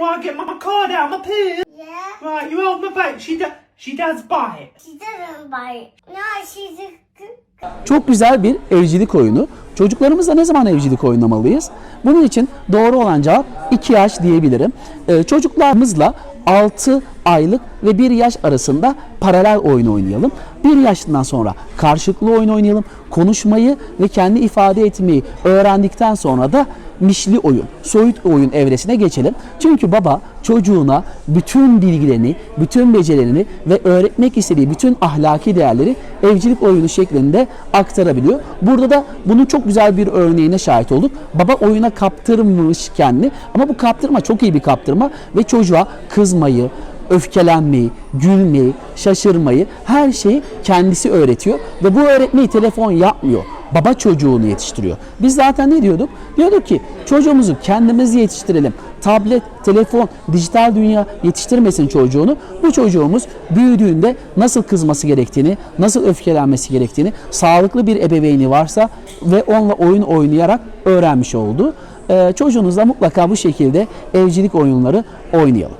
want to get my card out my purse? Yeah. Right, you hold my boat. She, do, she does buy it. She doesn't buy it. No, she's a good Çok güzel bir evcilik oyunu. Çocuklarımızla ne zaman evcilik oynamalıyız? Bunun için doğru olan cevap 2 yaş diyebilirim. Ee, çocuklarımızla 6 aylık ve 1 yaş arasında paralel oyun oynayalım. 1 yaşından sonra karşılıklı oyun oynayalım. Konuşmayı ve kendi ifade etmeyi öğrendikten sonra da mişli oyun, soyut oyun evresine geçelim. Çünkü baba çocuğuna bütün bilgilerini, bütün becerilerini ve öğretmek istediği bütün ahlaki değerleri evcilik oyunu şeklinde aktarabiliyor. Burada da bunun çok güzel bir örneğine şahit olduk. Baba oyuna kaptırmış kendini ama bu kaptırma çok iyi bir kaptırma ve çocuğa kızmayı, öfkelenmeyi, gülmeyi, şaşırmayı her şeyi kendisi öğretiyor ve bu öğretmeyi telefon yapmıyor. Baba çocuğunu yetiştiriyor. Biz zaten ne diyorduk? Diyorduk ki çocuğumuzu kendimiz yetiştirelim. Tablet, telefon, dijital dünya yetiştirmesin çocuğunu. Bu çocuğumuz büyüdüğünde nasıl kızması gerektiğini, nasıl öfkelenmesi gerektiğini, sağlıklı bir ebeveyni varsa ve onunla oyun oynayarak öğrenmiş oldu. Ee, çocuğunuzla mutlaka bu şekilde evcilik oyunları oynayalım.